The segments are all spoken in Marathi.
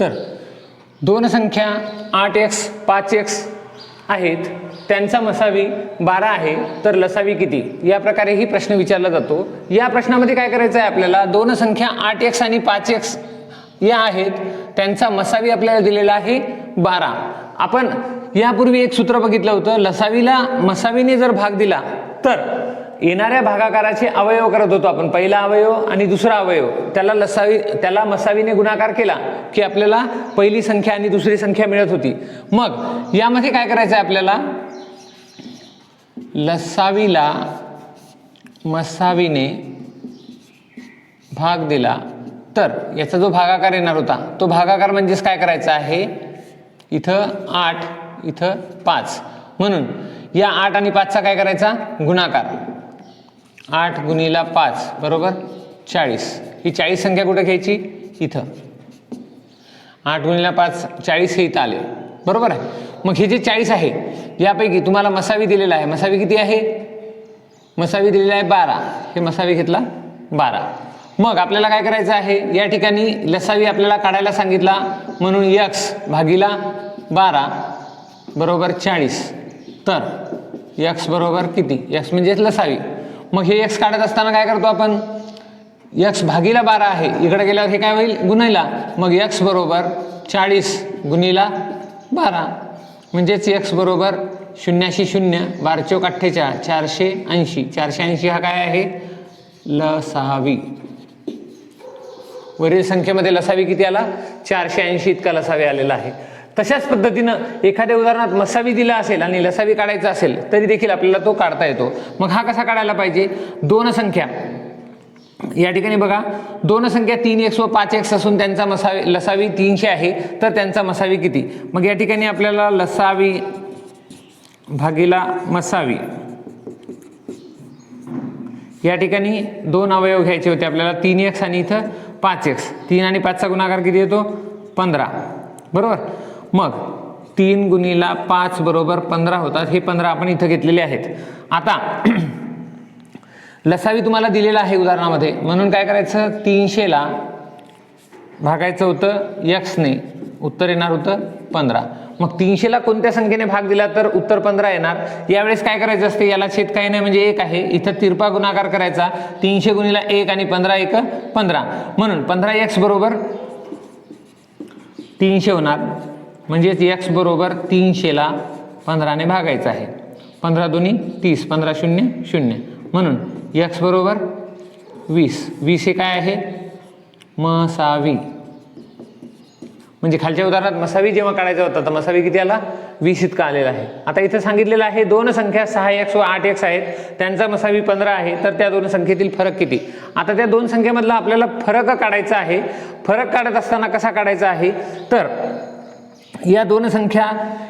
तर दोन संख्या आठ एक्स पाच एक्स आहेत. त्यांचा मसावी बारा आहे. तर लसावी किती? या प्रकारेही प्रश्न विचारला जातो. या प्रश्नामध्ये काय करायचं आहे आपल्याला? दोन संख्या आठ एक्स आणि पाच एक्स या आहेत. त्यांचा मसावी आपल्याला दिलेला आहे बारा. आपण यापूर्वी एक सूत्र बघितलं होतं. लसावीला मसावीने जर भाग दिला तर येणाऱ्या भागाकाराचे अवयव करत होतो आपण. पहिला अवयव आणि दुसरा अवयव. त्याला लसावी त्याला मसावीने गुणाकार केला की आपल्याला पहिली संख्या आणि दुसरी संख्या मिळत होती. मग यामध्ये काय करायचं आहे आपल्याला? लसावीला मसावीने भाग दिला. तर याचा जो भागाकार येणार होता तो भागाकार म्हणजेच काय करायचा आहे? इथं आठ इथं पाच. म्हणून या आठ आणि पाचचा काय करायचा? गुणाकार. आठ गुणीला पाच बरोबर? चाळीस. ही चाळीस संख्या कुठे घ्यायची? इथं. आठ गुणीला पाच चाळीस हे इथं आले. बरोबर आहे? मग हे जे चाळीस आहे यापैकी तुम्हाला मसावी दिलेला आहे. मसावी किती आहे? मसावी दिलेला आहे बारा. हे मसावी घेतला बारा. मग आपल्याला काय करायचं आहे? या ठिकाणी लसावी आपल्याला काढायला सांगितला. म्हणून यक्स भागीला बारा बरोबर चाळीस. तर यक्स बरोबर किती? यक्स म्हणजेच लसावी. मग हे यक्स काढत असताना काय करतो आपण? यक्स भागीला बारा आहे. इकडे गेल्यावर हे काय होईल? गुन्हेला मग यक्स बरोबर चाळीस गुणीला बारा. म्हणजेच यक्स बरोबर शून्याशी शून्य बारचोक अठ्ठेचाळ चारशे ऐंशी. चारशे ऐंशी हा काय आहे? लसावी. वरील संख्येमध्ये लसावी किती आला? चारशे ऐंशी इतका लसावी आलेला आहे. तशाच पद्धतीनं एखाद्या उदाहरणात मसावी दिला असेल आणि लसावी काढायचा असेल तरी देखील आपल्याला तो काढता येतो. मग हा कसा काढायला पाहिजे? दोन संख्या. या ठिकाणी बघा दोन संख्या तीन एक्स व पाच एक्स असून त्यांचा मसावी लसावी तीनशे आहे तर त्यांचा मसावी किती? मग या ठिकाणी आपल्याला लसावी भागीला मसावी. या ठिकाणी दोन अवयव घ्यायचे होते आपल्याला तीन एक्स आणि इथं पाच एक्स. तीन आणि पाचचा गुणाकार किती येतो? पंधरा. बरोबर? मग तीन गुणीला पाच बरोबर पंधरा होतात. हे पंधरा आपण इथं घेतलेले आहेत. आता लसावी तुम्हाला दिलेला आहे उदाहरणामध्ये. म्हणून काय करायचं? तीनशेला भागायचं होतं यक्सने उत्तर येणार होतं पंधरा. मग तीनशेला कोणत्या संख्येने भाग दिला तर उत्तर पंधरा येणार? यावेळेस काय करायचं असते? याला छेद काही नाही म्हणजे एक आहे. इथं तिरपा गुणाकार करायचा. तीनशे गुणीला एक आणि पंधरा एक पंधरा. म्हणून पंधरा एक्स बरोबर तीनशे होणार. म्हणजेच एक्स बरोबर तीनशेला पंधराने भागायचं आहे. पंधरा दोन्ही तीस पंधरा शून्य शून्य. म्हणून एक्स बरोबर वीस. वीस हे काय आहे? मसावी. म्हणजे खालच्या उदाहरणात मसावी जेव्हा काढायचा होता तर मसावी किती आला? वीस इतका आलेला आहे. आता इथं सांगितलेलं आहे दोन संख्या सहा एक्स व आठ एक्स आहेत. त्यांचा मसावी पंधरा आहे तर त्या दोन संख्येतील फरक किती? आता त्या दोन संख्येमधला आपल्याला फरक काढायचा आहे. फरक काढत असताना कसा काढायचा आहे? तर या दोन संख्या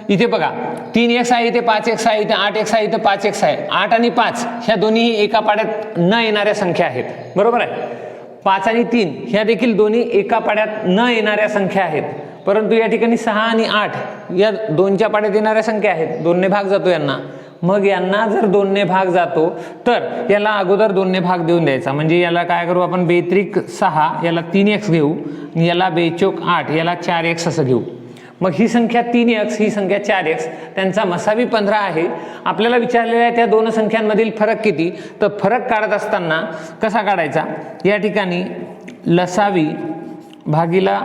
इथे बघा. तीन एक्स आहे इथे पाच एक्स आहे इथे आठ एक्स आहे इथे पाच एक्स आहे. आठ आणि पाच ह्या दोन्ही एका पाड्यात न येणाऱ्या संख्या आहेत. बरोबर आहे? पाच आणि तीन ह्या देखील दोन्ही एका पाड्यात न येणाऱ्या संख्या आहेत. परंतु या ठिकाणी सहा आणि आठ या दोनच्या पाड्यात येणाऱ्या संख्या आहेत. दोनने भाग जातो यांना. मग यांना जर दोनने भाग जातो तर याला अगोदर दोनने भाग देऊन द्यायचा. म्हणजे याला काय करू आपण? बेत्रिक सहा याला तीन एक्स घेऊ आणि याला बेचोक आठ याला चार एक्स असं घेऊ. मग ही संख्या तीन एक्स ही संख्या चार एक्स त्यांचा मसावी पंधरा आहे. आपल्याला विचारलेल्या त्या दोन संख्यांमधील फरक किती? तर फरक काढत असताना कसा काढायचा? या ठिकाणी लसावी भागीला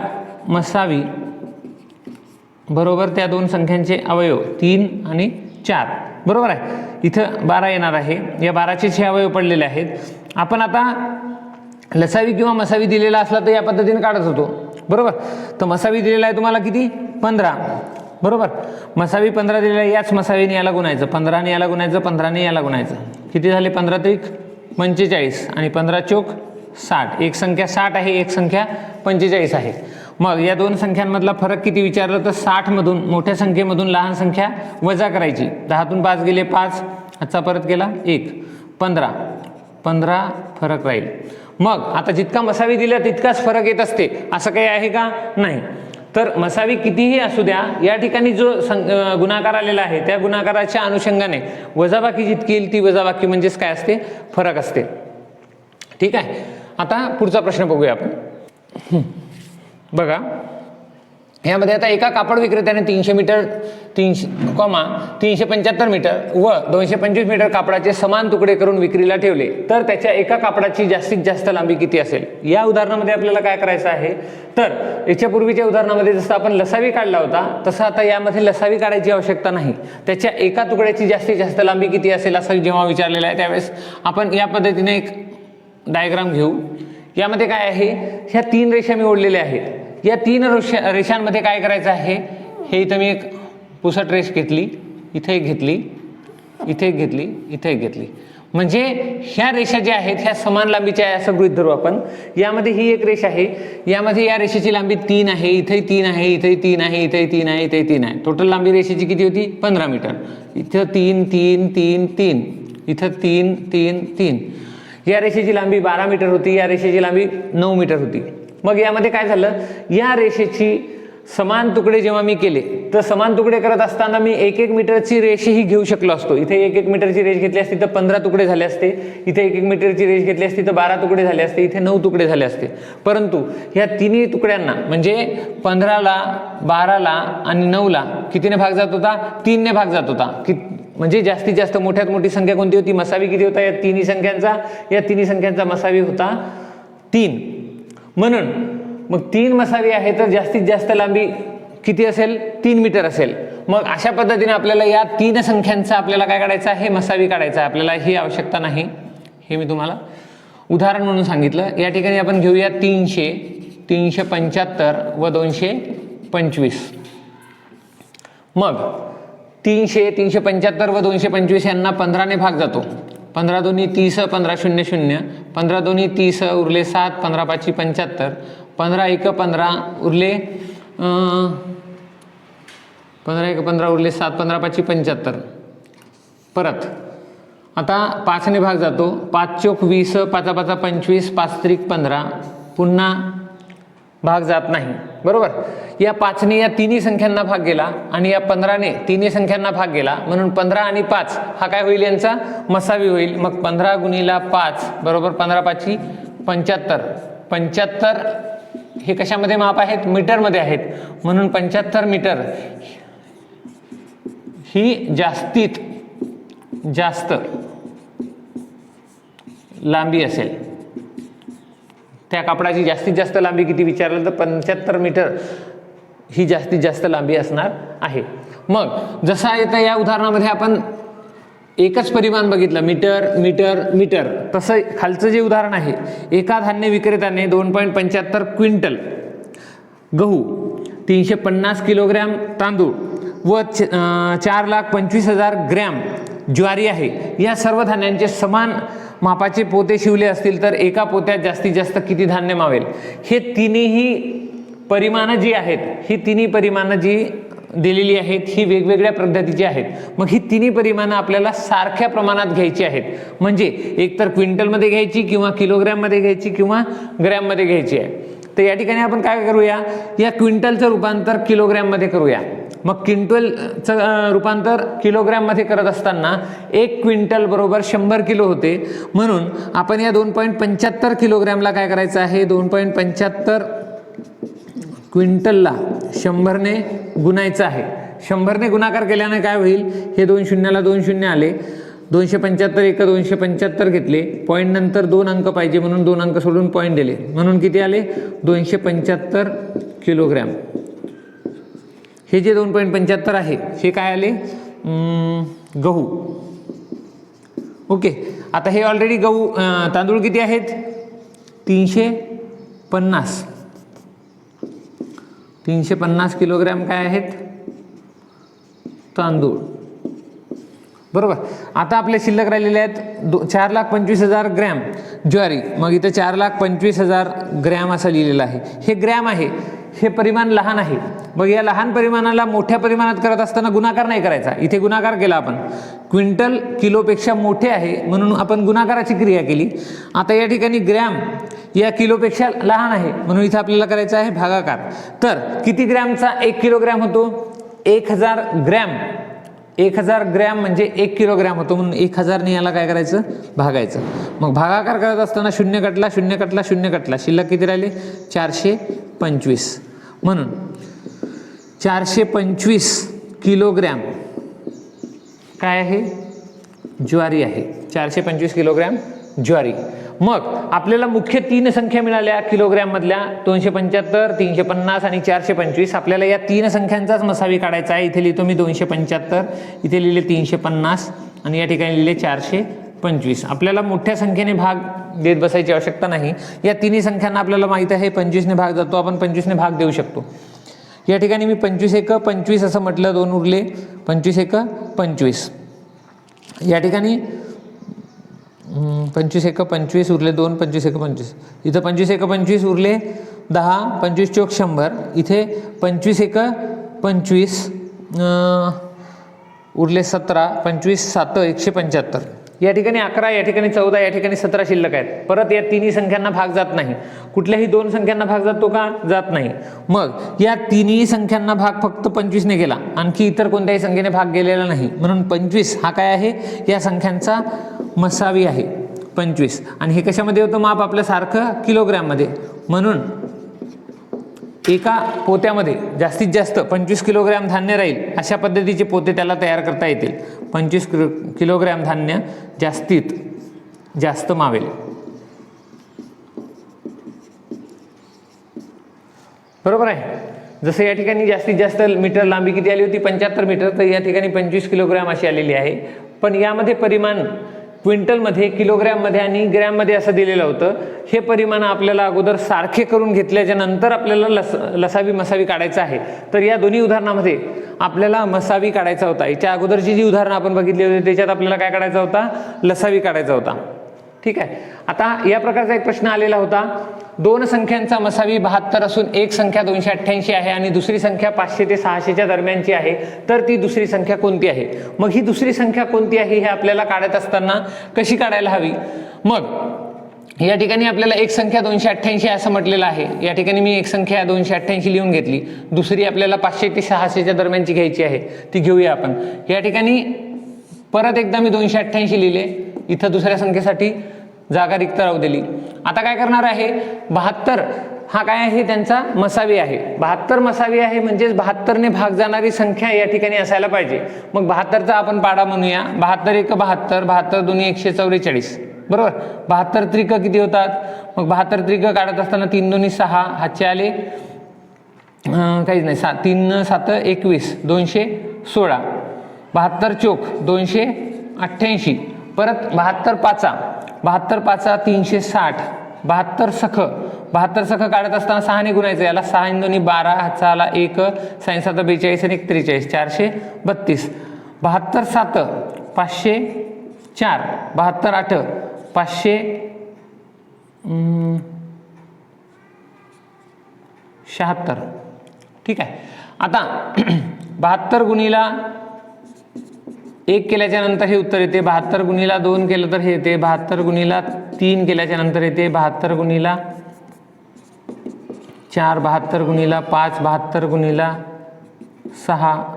मसावी बरोबर त्या दोन संख्यांचे अवयव तीन आणि चार. बरोबर आहे? इथं बारा येणार आहे. या बाराचे हे अवयव पडलेले आहेत. आपण आता लसावी किंवा मसावी दिलेला असला तर या पद्धतीने काढत होतो. बरोबर? तर मसावी दिलेला आहे तुम्हाला किती? पंधरा. बरोबर? मसावी पंधरा दिलेला याच मसावीने याला गुणायचं. पंधराने याला गुणायचं पंधराने याला गुणायचं. किती झाले पंधरा त्रिक? पंचेचाळीस. आणि पंधरा चोक साठ. एक संख्या साठ आहे एक संख्या पंचेचाळीस आहे. मग या दोन संख्यांमधला फरक किती विचारलं तर साठमधून मोठ्या संख्येमधून लहान संख्या वजा करायची. दहातून पाच गेले पाच. आजचा परत गेला एक. पंधरा. पंधरा फरक राहील. मग आता जितका मसावी दिला तितकाच फरक येत असते. असं काही आहे का? नाही. तर मसावी कितीही असू द्या या ठिकाणी जो सं गुणाकार आलेला आहे त्या गुणाकाराच्या अनुषंगाने वजाबाकी जितकी येईल ती वजाबाकी म्हणजेच काय असते? फरक असते. ठीक आहे? आता पुढचा प्रश्न बघूया आपण. बघा. यामध्ये आता एका कापड विक्रेत्याने तीनशे मीटर तीनशे कॉमा तीनशे पंच्याहत्तर मीटर व दोनशे पंचवीस मीटर कापडाचे समान तुकडे करून विक्रीला ठेवले. तर त्याच्या एका कापडाची जास्तीत जास्त लांबी किती असेल? या उदाहरणामध्ये आपल्याला काय करायचं आहे? तर याच्या पूर्वीच्या उदाहरणामध्ये जसं आपण लसावी काढला होता तसं आता यामध्ये लसावी काढायची आवश्यकता नाही. त्याच्या एका तुकड्याची जास्तीत जास्त लांबी किती असेल असं जेव्हा विचारलेलं आहे त्यावेळेस आपण या पद्धतीने एक डायग्राम घेऊ. यामध्ये काय आहे? ह्या तीन रेषा मी ओढलेल्या आहेत. या तीन रेषा रेषांमध्ये काय करायचं आहे? हे इथं मी एक पुसट रेष घेतली इथे एक घेतली इथे एक घेतली इथे एक घेतली. म्हणजे ह्या रेषा ज्या आहेत ह्या समान लांबीच्या आहे असं गृहित धरू आपण. यामध्ये ही एक रेष आहे. यामध्ये या रेषेची लांबी तीन आहे इथे तीन आहे इथे तीन आहे इथे तीन आहे इथे तीन आहे. टोटल लांबी रेषेची किती होती? पंधरा मीटर. इथं तीन तीन तीन तीन. इथं तीन तीन तीन. या रेषेची लांबी बारा मीटर होती या रेषेची लांबी नऊ मीटर होती. मग यामध्ये काय झालं? या रेषेची समान तुकडे जेव्हा मी केले तर समान तुकडे करत असताना मी एक एक मीटरची रेषही घेऊ शकलो असतो. इथे एक एक मीटरची रेष घेतली असती तर पंधरा तुकडे झाले असते. इथे एक एक मीटरची रेष घेतली असती तर बारा तुकडे झाले असते. इथे नऊ तुकडे झाले असते. परंतु ह्या तिन्ही तुकड्यांना म्हणजे पंधराला बाराला आणि नऊला कितीने भाग जात होता? तीनने भाग जात होता. कि म्हणजे जास्तीत जास्त मोठ्यात मोठी संख्या कोणती होती? मसावी किती होता? या तिन्ही संख्यांचा या तिन्ही संख्यांचा मसावी होता तीन. म्हणून मग तीन मसावी आहे तर जास्तीत जास्त लांबी किती असेल? तीन मीटर असेल. मग अशा पद्धतीने आपल्याला या तीन संख्यांचा आपल्याला काय काढायचं आहे? मसावी काढायचा. आहे आपल्याला ही आवश्यकता नाही. हे मी तुम्हाला उदाहरण म्हणून सांगितलं. या ठिकाणी आपण घेऊया तीनशे तीनशे पंच्याहत्तर व दोनशे पंचवीस. मग तीनशे तीनशे पंच्याहत्तर व दोनशे पंचवीस यांना पंधराने भाग जातो. पंधरा दोन्ही तीस पंधरा शून्य शून्य पंधरा दोन्ही तीस उरले सात पंधरा पाचशे पंच्याहत्तर पंधरा एक पंधरा उरले पंधरा एक पंधरा उरले सात पंधरा पाचशे पंच्याहत्तर. परत. आता पाचने भाग जातो. पाच चोक वीस पाचा पाचा पंचवीस पाच त्रिक पंधरा. पुन्हा भाग जात नाही. बरोबर? या पाचने या तिन्ही संख्यांना भाग गेला आणि या पंधराने तिन्ही संख्यांना भाग गेला. म्हणून पंधरा आणि पाच हा काय होईल यांचा? मसावी होईल. मग पंधरा गुणीला पाच बरोबर पंधरा पाचशे पंच्याहत्तर. पंच्याहत्तर हे कशामध्ये माप आहेत? मीटरमध्ये आहेत. म्हणून पंच्याहत्तर मीटर ही जास्तीत जास्त लांबी असेल. त्या कापडाची जास्तीत जास्त लांबी किती विचारलं तर पंच्याहत्तर मीटर ही जास्तीत जास्त लांबी असणार आहे. मग जसा येतं या उदाहरणामध्ये आपण एकच परिमाण बघितलं मीटर मीटर मीटर. तसं खालचं जे उदाहरण आहे एका धान्य विक्रेत्याने दोन पॉईंट पंच्याहत्तर क्विंटल गहू तीनशे पन्नास किलोग्रॅम तांदूळ व च- चार लाख पंचवीस हजार ग्रॅम ज्वारी आहे. या सर्व धान्यांचे समान मापाचे पोते शिवले असतील तर एका पोत्यात जास्तीत जास्त किती धान्य मावेल? हे तिन्ही परिमाणं जी आहेत ही तिन्ही परिमाणं जी दिलेली आहेत ही वेगवेगळ्या पद्धतीची आहेत. मग ही तिन्ही परिमाणं आपल्याला सारख्या प्रमाणात घ्यायची आहेत. म्हणजे एकतर क्विंटलमध्ये घ्यायची किंवा किलोग्रॅममध्ये घ्यायची किंवा ग्रॅममध्ये घ्यायची आहे. तर या ठिकाणी आपण काय करूया? या क्विंटलचं रूपांतर किलोग्रॅममध्ये करूया. मग क्विंटलचं रूपांतर किलोग्रॅममध्ये करत असताना एक क्विंटल बरोबर शंभर किलो होते. म्हणून आपण या दोन पॉईंट पंच्याहत्तर किलोग्रॅमला काय करायचं आहे? दोन पॉईंट पंच्याहत्तर क्विंटलला शंभरने गुणायचं आहे. शंभरने गुणाकार केल्याने काय होईल? हे दोन शून्याला दोन शून्य आले. दोनशे पंच्याहत्तर एक दोनशे पंच्याहत्तर घेतले. पॉईंट नंतर दोन अंक पाहिजे म्हणून दोन अंक सोडून पॉईंट दिले. म्हणून किती आले? दोनशे पंच्याहत्तर किलोग्रॅम हे जे दोन पॉईंट पंच्याहत्तर आहे हे काय आले? गहू. ओके. आता हे ऑलरेडी गहू तांदूळ किती आहेत? तीनशे पन्नास. तीनशे पन्नास किलोग्रॅम काय आहेत? तांदूळ. बरोबर. आता आपले शिल्लक राहिलेले आहेत दो चार लाख पंचवीस हजार ग्रॅम. ज्वारी. मग इथं चार लाख पंचवीस हजार ग्रॅम असं लिहिलेलं आहे. हे ग्रॅम आहे. हे परिमाण लहान आहे. मग या लहान परिमाणाला मोठ्या परिमाणात करत असताना गुणाकार नाही करायचा. इथे गुणाकार केला आपण. क्विंटल किलोपेक्षा मोठे आहे म्हणून आपण गुणाकाराची क्रिया केली. आता या ठिकाणी ग्रॅम या किलोपेक्षा लहान आहे म्हणून इथं आपल्याला करायचं आहे भागाकार. तर किती ग्रॅमचा एक किलोग्रॅम होतो? एक हजार ग्रॅम. एक हजार ग्रॅम म्हणजे एक किलोग्रॅम होतो म्हणून एक हजारने याला काय करायचं? भागायचं. मग भागाकार करत असताना शून्य कटला शून्य कटला शून्य कटला. शिल्लक किती राहिले? चारशे पंचवीस. म्हणून चारशे पंचवीस किलोग्रॅम काय आहे? ज्वारी आहे. चारशे पंचवीस किलोग्रॅम ज्वारी. मग आपल्याला मुख्य तीन संख्या मिळाल्या किलोग्रॅममधल्या दोनशे पंच्याहत्तर तीनशे पन्नास आणि चारशे पंचवीस. आपल्याला या तीन संख्यांचाच मसावी काढायचा आहे. इथे लिहितो मी दोनशे पंच्याहत्तर इथे लिहिले तीनशे पन्नास आणि या ठिकाणी लिहिले चारशे पंचवीस. आपल्याला मोठ्या संख्येने भाग देत बसायची आवश्यकता नाही. या तिन्ही संख्यांना आपल्याला माहीत आहे पंचवीसने भाग जातो आपण पंचवीसने भाग देऊ शकतो. या ठिकाणी मी पंचवीस एक पंचवीस असं म्हटलं दोन उरले. पंचवीस एक पंचवीस. या ठिकाणी पंचवीस एक पंचवीस उरले दोन पंचवीस एक पंचवीस. इथं पंचवीस एक पंचवीस उरले दहा पंचवीस चोक शंभर. इथे पंचवीस एक पंचवीस उरले सतरा पंचवीस सात एकशे पंच्याहत्तर. या ठिकाणी अकरा या ठिकाणी चौदा या ठिकाणी सतरा शिल्लक आहेत. परत या तिन्ही संख्यांना भाग जात नाही. कुठल्याही दोन संख्यांना भाग जातो का? जात नाही. मग या तिन्ही संख्यांना भाग फक्त पंचवीसने गेला आणखी इतर कोणत्याही संख्येने भाग गेलेला नाही. म्हणून पंचवीस हा काय आहे? या संख्यांचा मसावी आहे. पंचवीस. आणि हे कशामध्ये होतं? माप आपलं सारखं किलोग्रॅममध्ये. म्हणून एका पोत्यामध्ये जास्तीत जास्त पंचवीस किलोग्रॅम धान्य राहील अशा पद्धतीचे पोते त्याला तयार करता येतील. पंचवीस किलो किलोग्रॅम धान्य जास्तीत जास्त मावेल. बरोबर आहे? जसं या ठिकाणी जास्तीत जास्त मीटर लांबी किती आली होती? पंच्याहत्तर मीटर. तर या ठिकाणी पंचवीस किलोग्रॅम अशी आलेली आहे. पण यामध्ये परिमाण क्विंटलमध्ये किलोग्रॅममध्ये आणि ग्रॅममध्ये असं दिलेलं होतं. हे परिमाण आपल्याला अगोदर सारखे करून घेतल्याच्या नंतर आपल्याला लस लसावी मसावी काढायचं आहे. तर या दोन्ही उदाहरणामध्ये आपल्याला मसावी काढायचा होता. याच्या अगोदरची जी उदाहरणं आपण बघितली होती त्याच्यात आपल्याला काय काढायचा होता? लसावी काढायचा होता. ठीक आहे. आता या प्रकारचा एक प्रश्न आलेला होता. दोन संख्यांचा मसावी बहात्तर असून एक संख्या दोनशे अठ्ठ्याऐंशी आहे आणि दुसरी संख्या पाचशे ते सहाशेच्या दरम्यानची आहे. तर ती दुसरी संख्या कोणती आहे? मग ही दुसरी संख्या कोणती आहे हे आपल्याला काढत असताना कशी काढायला हवी? मग या ठिकाणी आपल्याला एक संख्या दोनशे अठ्ठ्याऐंशी असं म्हटलेलं आहे. या ठिकाणी मी एक संख्या दोनशे अठ्ठ्याऐंशी लिहून घेतली. दुसरी आपल्याला पाचशे ते सहाशेच्या दरम्यानची घ्यायची आहे. ती घेऊया आपण. या ठिकाणी परत एकदा मी दोनशे अठ्ठ्याऐंशी लिहिले. इथं दुसऱ्या संख्येसाठी जागा रिक्त राहू दिली. आता काय करणार आहे? बहात्तर हा काय आहे? त्यांचा मसावी आहे. बहात्तर मसावी आहे म्हणजेच बहात्तरने भाग जाणारी संख्या या ठिकाणी असायला पाहिजे. मग बहात्तरचा आपण पाडा म्हणूया. बहात्तर एक बहात्तर बहात्तर दोन्ही एकशे चौवेचाळीस. बरोबर? बहात्तर त्रिक किती होतात? मग बहात्तर त्रिक काढत असताना तीन दोन्ही सहा हातचे आले. काहीच नाही. सा तीन सात एकवीस दोनशे सोळा. बहात्तर चोक दोनशे अठ्ठ्याऐंशी. परत बहात्तर पाचा. बहात्तर पाचा तीनशे साठ. बहात्तर सख. बहात्तर सख काढत असताना सहाने गुणायचं. याला सहा इंदोनी दोन्ही बारा हातचा एक साईन सात बेचाळीस आणि एक त्रेचाळीस चारशे बत्तीस. बहात्तर सात पाचशे चार. बहात्तर आठ पाचशे शहात्तर. ठीक आहे. आता बहात्तर गुणीला एक केल्याच्यानंतर हे उत्तर येते बहात्तर गुणीला दोन केलं तर हे येते बहात्तर गुणीला तीन केल्याच्यानंतर येते बहात्तर गुणीला चार बहात्तर गुणीला पाच बहात्तर गुणीला सहा.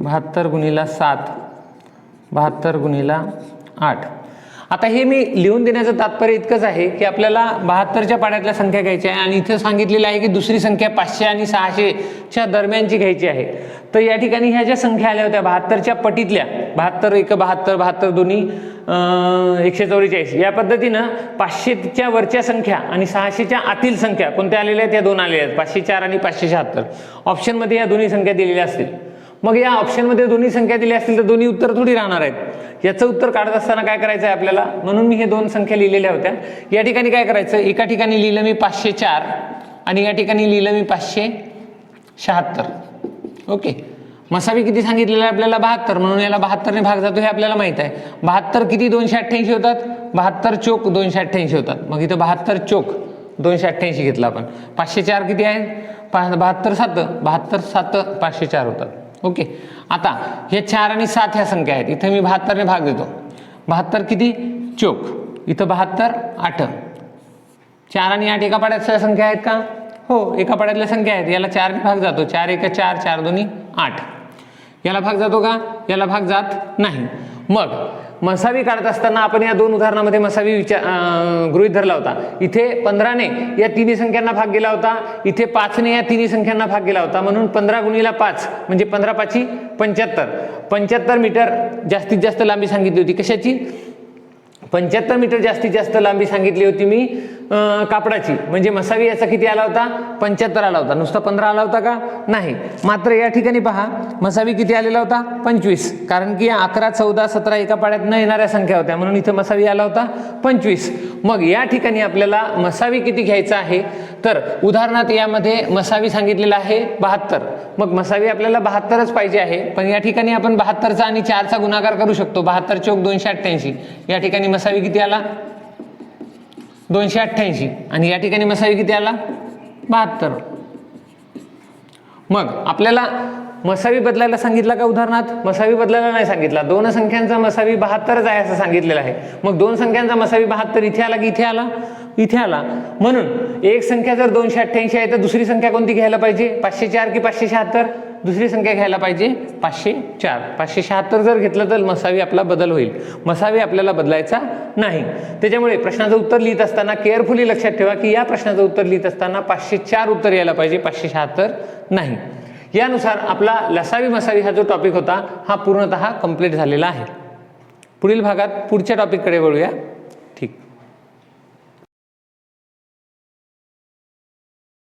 बहात्तर गुणीला सात बहात्तर गुणीला आठ. आता हे मी लिहून देण्याचं तात्पर्य इतकंच आहे की आपल्याला बहात्तरच्या पाड्यातल्या संख्या घ्यायच्या आहे आणि इथं सांगितलेलं आहे की दुसरी संख्या पाचशे आणि सहाशेच्या दरम्यानची घ्यायची आहे. तर या ठिकाणी ह्या ज्या संख्या आल्या होत्या बहात्तरच्या पटीतल्या बहात्तर एक बहात्तर बहात्तर दोन्ही एकशे चौवेचाळीस या पद्धतीनं पाचशेच्या वरच्या संख्या आणि सहाशेच्या आतील संख्या कोणत्या आलेल्या आहेत? या दोन आलेल्या आहेत पाचशे चार आणि पाचशे शहात्तर. ऑप्शनमध्ये या दोन्ही संख्या दिलेल्या असतील. मग या ऑप्शनमध्ये दोन्ही संख्या दिल्या असतील तर दोन्ही उत्तर थोडी राहणार आहेत. याचं उत्तर काढत असताना काय करायचं आहे आपल्याला? म्हणून मी हे दोन संख्या लिहिलेल्या होत्या. या ठिकाणी काय करायचं? एका ठिकाणी लिहिलं मी पाचशे चार आणि या ठिकाणी लिहिलं मी पाचशे शहात्तर. ओके. मसावी किती सांगितलेलं आहे आपल्याला? बहात्तर. म्हणून याला बहात्तरने भाग जातो हे आपल्याला माहीत आहे. बहात्तर किती? दोनशे अठ्ठ्याऐंशी होतात. बहात्तर चोक दोनशे अठ्ठ्याऐंशी होतात. मग इथं बहात्तर चोक दोनशे अठ्ठ्याऐंशी घेतला आपण. पाचशे चार किती आहेत पा बहात्तर सात. बहात्तर सात पाचशे चार होतात. ओके. आता हे चार आणि सात ह्या संख्या आहेत. इथं मी बहात्तरने भाग देतो. बहात्तर किती? चोक. इथं बहात्तर आठ. चार आणि आठ एका पाड्यातल्या संख्या आहेत का? हो एका पाड्यातल्या संख्या आहेत. याला चारने भाग जातो. चार एक चार चार दोन्ही आठ. याला भाग जातो का? याला भाग जात नाही. मग मसावी काढत असताना आपण या दोन उदाहरणामध्ये मसावी विचार गृहित गृहीत धरला होता. इथे पंधराने या तिन्ही संख्यांना भाग गेला होता. इथे पाचने या तिन्ही संख्यांना भाग गेला होता. म्हणून पंधरा गुणीला पाच म्हणजे पंधरा पाची पंच्याहत्तर. पंच्याहत्तर मीटर जास्तीत जास्त लांबी सांगितली होती. कशाची? पंच्याहत्तर मीटर जास्तीत जास्त लांबी सांगितली होती मी. कापडाची. म्हणजे मसावी याचा किती आला होता? पंच्याहत्तर आला होता. नुसता पंधरा आला होता का? नाही. मात्र या ठिकाणी पहा मसावी किती आलेला होता? पंचवीस. कारण की अकरा चौदा सतरा एका पाड्यात न येणाऱ्या संख्या होत्या. म्हणून इथं मसावी आला होता पंचवीस. मग या ठिकाणी आपल्याला मसावी किती घ्यायचा आहे? तर उदाहरणार्थ यामध्ये मसावी सांगितलेला आहे बहात्तर. मग मसावी आपल्याला बहात्तरच पाहिजे आहे. पण या ठिकाणी आपण बहात्तरचा आणि चारचा गुणाकार करू शकतो. बहात्तर चौक दोनशे अठ्ठ्याऐंशी. या ठिकाणी मसावी किती आला? दोनशे अठ्ठ्याऐंशी. आणि या ठिकाणी मसावी किती आला? बहात्तर. मग आपल्याला मसावी बदलायला सांगितला का उदाहरणार्थ मसावी बदलायला नाही सांगितला. दोन संख्यांचा मसावी बहात्तरच आहे असं सांगितलेलं आहे. मग दोन संख्यांचा मसावी बहात्तर इथे आला की इथे आला? इथे आला. म्हणून एक संख्या जर दोनशे अठ्ठ्याऐंशी आहे तर दुसरी संख्या कोणती घ्यायला पाहिजे? पाचशे चार की पाचशे शहात्तर? दुसरी संख्या घ्यायला पाहिजे पाचशे चार. पाचशे शहात्तर जर घेतलं तर मसावी आपला बदल होईल. मसावी आपल्याला बदलायचा नाही. त्याच्यामुळे प्रश्नाचं उत्तर लिहित असताना केअरफुली लक्षात ठेवा की या प्रश्नाचं उत्तर लिहित असताना पाचशे चार उत्तर यायला पाहिजे पाचशे शहात्तर नाही. यानुसार आपला लसावी मसावी हा जो टॉपिक होता हा पूर्णतः कंप्लीट झालेला आहे. पुढील भागात पुढच्या टॉपिककडे वळूया.